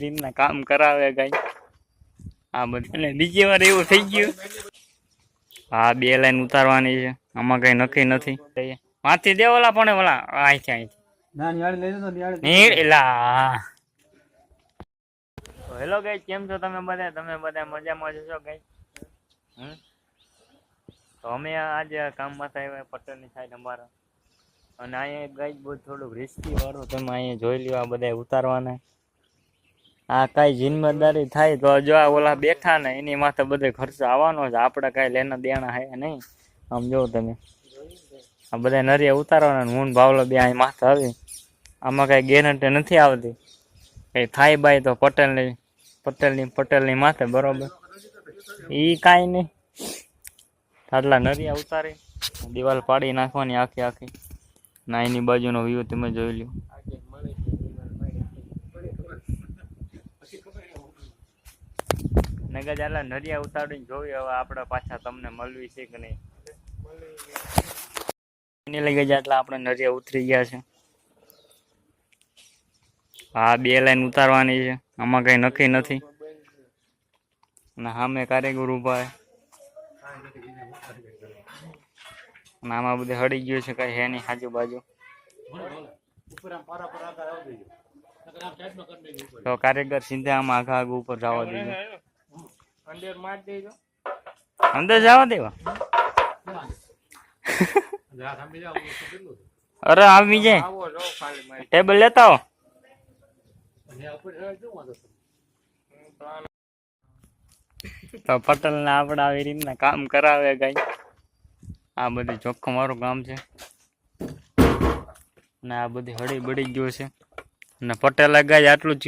રીતના કામ કરાવે કઈ આ બધું અને બીજી વાર એવું થઈ ગયું. હા બે લાઈન ઉતારવાની છે. આમાં કઈ નક્કી નથી. વાંચી દે ઓલા પણ ઓલા. અહીંથી અહીંથી એલા હેલો ગઈ કેમ છો તમે બધા? તમે બધા મજામાં જ છો ગઈ તો અમે આજે કામમાં આવ્યા પટેલની સાઈડ અમારા. અને અહીંયા ગાઈ બહુ થોડુંક રિસ્કી વાળું તમે અહીંયા જોઈ લ્યો આ બધા ઉતારવાના. આ કઈ જિમ્મેદારી થાય તો જો આ ઓલા બેઠા ને એની માથે બધે ખર્ચો આવવાનો છે. આપણે કઈ લેના દેણા હે નહીં. આમ જોવો તમે. આ બધા નરિયા ઉતારવાના હું ભાવલો બે અહીં માથે આવી. આમાં કઈ ગેરંટી નથી આવતી. કઈ થાય બાય તો પટેલની પટેલની પટેલની માથે, બરોબર. એ કાંઈ નહીં. આટલા નરિયા ઉતારી, દિવાલ પાડી નાખવાની આખી આખી. ના એની બાજુનો વ્યૂ તમે જોઈ લ્યો. નગર આટલા નરિયા ઉતારીને જોઈ હવે આપણે પાછા તમને મળવી છે કે નહીં. એને લઈ ગયા એટલે આપણે નરિયા ઉતરી ગયા છે. હા, બે લાઈન ઉતારવાની છે. આમાં કઈ નક્કી નથી. અને સામે કારીગર ઊભા અને આમાં બધે હળી ગયું છે, કઈ હે નહીં આજુબાજુ. તો કારીગર સીધા આમાં આઘા આઘ ઉપર જવા દેજો અંદર માર દેજો. અંદર જવા દેવા અરે આવી જાય મારી ટેબલ લેતા આવો. તો પટેલ ને આપણે આવી રીતના કામ કરાવે કઈ આ બધું જોખમ વાળું કામ છે. ને આ બધી હળી બળી ગયું છે. અને પટેલ ગાય આટલું જ